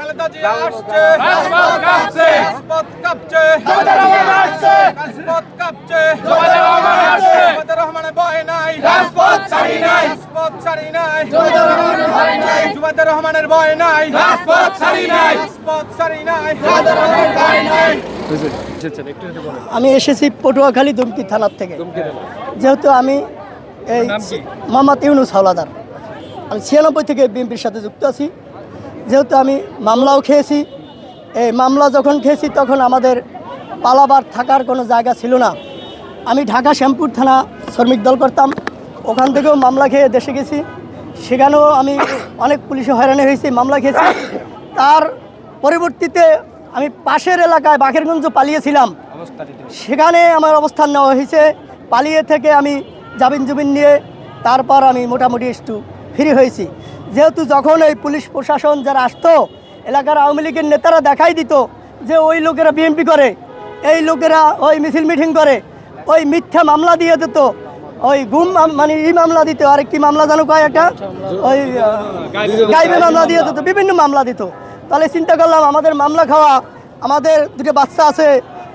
খালেদা জিয়া আসছে রাজপথ কাঁপছে। রাজপথ কাঁপছে জমাদার রহমান আসছে। রাজপথ কাঁপছে জমাদার রহমান আসছে। জমাদার রহমানের ভয় নাই রাজপথ ছাড়ি নাই। রাজপথ ছাড়ি নাই জমাদার রহমানের ভয় নাই। জমাদার রহমানের ভয় নাই রাজপথ ছাড়ি নাই। রাজপথ ছাড়ি নাই জমাদার রহমানের ভয় নাই। আমি এসেছি পটুয়াখালী দুমকি থানার থেকে যেহেতু আমি এই মোহাম্মদ ইউনুস হাওলাদার আমি ছিয়ানব্বই থেকে বিএনপির সাথে যুক্ত আছি যেহেতু আমি মামলাও খেয়েছি, এই মামলা যখন খেয়েছি তখন আমাদের পালাবার থাকার কোনো জায়গা ছিল না। আমি ঢাকা শ্যামপুর থানা শ্রমিক দল করতাম, ওখান থেকেও মামলা খেয়ে দেশে গেছি। সেখানেও আমি অনেক পুলিশে হয়রানি হয়েছি, মামলা খেয়েছি। তার পরবর্তীতে আমি পাশের এলাকায় বাঘেরগঞ্জ পালিয়েছিলাম। সেখানে আমার অবস্থান নেওয়া হয়েছে। পালিয়ে থেকে আমি জামিন জুবিন নিয়ে তারপর আমি মোটামুটি একটু ফ্রি হয়েছি। যেহেতু যখন এই পুলিশ প্রশাসন যারা আসতো, এলাকার আওয়ামী লীগের নেতারা দেখাই দিত যে ওই লোকেরা বিএনপি করে, এই লোকেরা ওই মিছিল মিটিং করে, ওই মিথ্যা মামলা দিয়ে দিত, ওই গুম মানে ই মামলা দিত আর কি মামলা জানো কয় একটা? ওই গাইবে মামলা দিয়ে দিত, বিভিন্ন মামলা দিত। তাহলে চিন্তা করলাম আমাদের মামলা খাওয়া, আমাদের দুটো বাচ্চা আছে,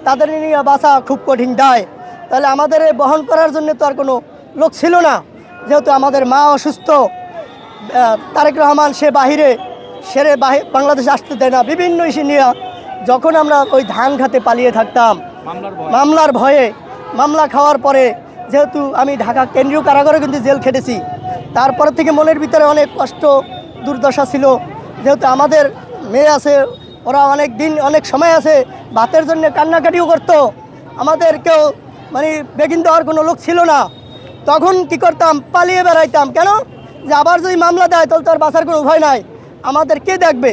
তাদের নিয়ে বাঁচা খুব কঠিন দায়। তাহলে আমাদের বহন করার জন্য তো আর কোনো লোক ছিল না, যেহেতু আমাদের মা অসুস্থ তারেক রহমান সে বাহিরে সেরে বাহি বাংলাদেশে আসতে দেয় না। বিভিন্ন ইস্যু নিয়ে যখন আমরা ওই ধান খাতে পালিয়ে থাকতাম মামলার ভয়ে। মামলা খাওয়ার পরে যেহেতু আমি ঢাকা কেন্দ্রীয় কারাগারে কিন্তু জেল খেটেছি তারপর থেকে মনের ভিতরে অনেক কষ্ট দুর্দশা ছিল। যেহেতু আমাদের মেয়ে আছে ওরা অনেক দিন অনেক সময় আছে ভাতের জন্য কান্নাকাটিও করতো। আমাদের কেউ মানে বেগিন দেওয়ার কোনো লোক ছিল না। তখন কি করতাম? পালিয়ে বেড়াইতাম। কেন? যে আবার যদি মামলা দেয়, তাহলে তো আর বাঁচার কোনো উভয় নাই। আমাদের কে দেখবে?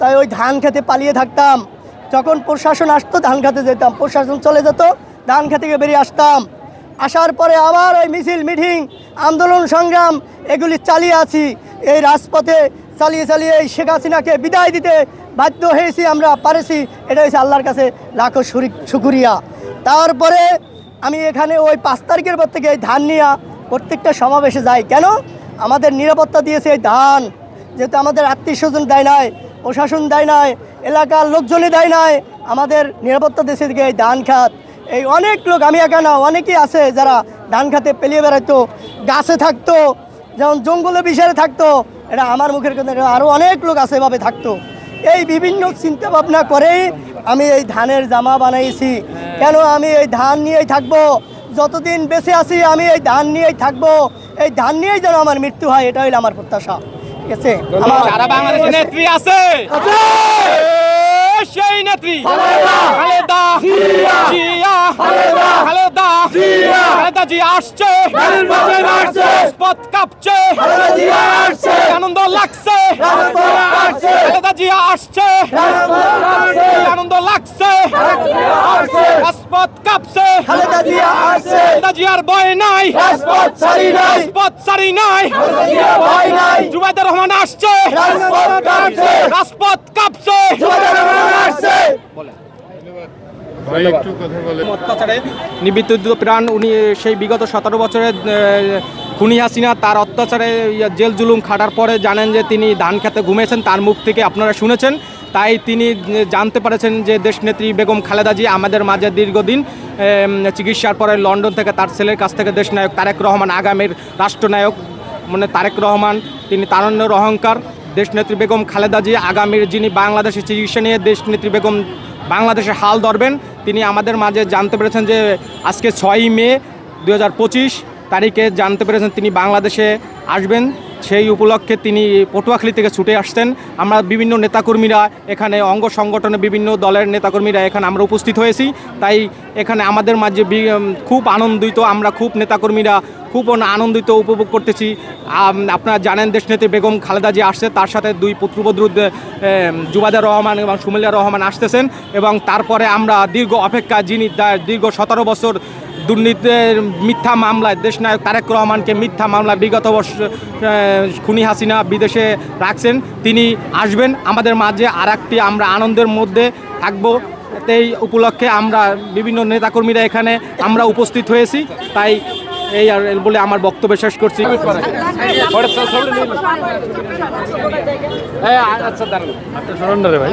তাই ওই ধান খেতে পালিয়ে থাকতাম। যখন প্রশাসন আসতো, ধান খেতে যেতাম। প্রশাসন চলে যেত, ধান খেতে বেরিয়ে আসতাম। আসার পরে আবার ওই মিছিল, মিটিং, আন্দোলন, সংগ্রাম, এগুলি চালিয়ে আছি। এই রাজপথে চালিয়ে চালিয়ে এই শেখ হাসিনাকে বিদায় দিতে বাধ্য হয়েছি আমরা, পারেছি। এটা হচ্ছে আল্লাহর কাছে লাখো শুকুরিয়া। তারপরে আমি এখানে ওই পাঁচ তারিখের পর থেকে এই ধান নিয়ে প্রত্যেকটা সমাবেশে যাই। কেন? আমাদের নিরাপত্তা দিয়েছে এই ধান। যেহেতু আমাদের আত্মীয় স্বজন দেয় নাই, প্রশাসন দেয় নাই, এলাকার লোকজনই দেয় নাই, আমাদের নিরাপত্তা দেশে দিকে এই ধান খাত। এই অনেক লোক, আমি একা না, অনেকেই আছে যারা ধান খাতে পেলিয়ে বেড়াইতো, গাছে থাকতো, যেমন জঙ্গলে বিষয়ে থাকতো, এটা আমার মুখের কথা আরও অনেক লোক আছে এভাবে থাকতো। এই বিভিন্ন চিন্তা ভাবনা করেই আমি এই ধানের জামা বানাইছি। কেন আমি এই ধান নিয়েই থাকব? যতদিন বেঁচে আছি, আমি এই ধান নিয়েই থাকব। এই ধান নিয়েই যেন আমার মৃত্যু হয় এটা হইল আমার প্রত্যাশা। ঠিক আছে? সারা নেত্রী আছে। সেই নেত্রী। খালেদা। জিয়া। খালেদা। খালেদা। জি আসছে। পথ কাঁপছে। আনন্দ লাগছে। খালেদা আসছে। আনন্দ লাগছে। রাজপথ কাঁপছে খালেদা জিয়া আসছে। খালেদা জিয়ার ভয় নাই। রাজপথ ছাড়ি নাই। রাজপথ ছাড়ি নাই। খালেদা জিয়া ভয় নাই। জুবাইদুর রহমান আসছে। রাজপথ কাঁপছে রাজপথ কাঁপছে জোয়ারের রহমান আসছে। ভাই বলেন। অত্যাচারে নিবৃত্ত প্রাণ উনি সেই বিগত সতেরো বছরের আহ, খুনি হাসিনা তার অত্যাচারে জেল জুলুম খাটার পরে জানেন যে তিনি ধান খেতে ঘুমিয়েছেন তার মুখ থেকে আপনারা শুনেছেন। তাই তিনি জানতে পারেছেন যে দেশনেত্রী বেগম খালেদা জি আমাদের মাঝে দীর্ঘদিন চিকিৎসার পরে লন্ডন থেকে তার ছেলের কাছ থেকে দেশনায়ক তারেক রহমান, আগামীর রাষ্ট্রনায়ক মানে তারেক রহমান, তিনি তারণ্যের অহংকার দেশনেত্রী বেগম খালেদা জি আগামীর যিনি বাংলাদেশের চিকিৎসা নিয়ে দেশনেত্রী বেগম বাংলাদেশে হাল ধরবেন, তিনি আমাদের মাঝে জানতে পেরেছেন যে আজকে ছয়ই মে দু হাজার পঁচিশ তারিখে জানতে পেরেছেন তিনি বাংলাদেশে আসবেন। সেই উপলক্ষে তিনি পটুয়াখালী থেকে ছুটে আসছেন। আমরা বিভিন্ন নেতাকর্মীরা এখানে অঙ্গ সংগঠনে বিভিন্ন দলের নেতাকর্মীরা এখানে আমরা উপস্থিত হয়েছি। তাই এখানে আমাদের মাঝে খুব আনন্দিত, আমরা খুব নেতাকর্মীরা খুব আনন্দিত উপভোগ করতেছি। আপনারা জানেন দেশনেত্রী বেগম খালেদা জি আসছে, তার সাথে দুই পুত্রবধূ জুবাদার রহমান এবং সুমিল্লা রহমান আসতেছেন এবং তারপরে আমরা দীর্ঘ অপেক্ষা যিনি দীর্ঘ সতেরো বছর দুর্নীতির মিথ্যা মামলায় দেশনায়ক তারেক রহমানকে মিথ্যা মামলায় বিগত বর্ষ খুনি হাসিনা বিদেশে রাখছেন। তিনি আসবেন। আমাদের মাঝে আর একটি আমরা আনন্দের মধ্যে থাকব। এই উপলক্ষে আমরা বিভিন্ন নেতাকর্মীরা এখানে আমরা উপস্থিত হয়েছি। তাই এই আর বলে আমার বক্তব্য শেষ করছি। আচ্ছা ভাই।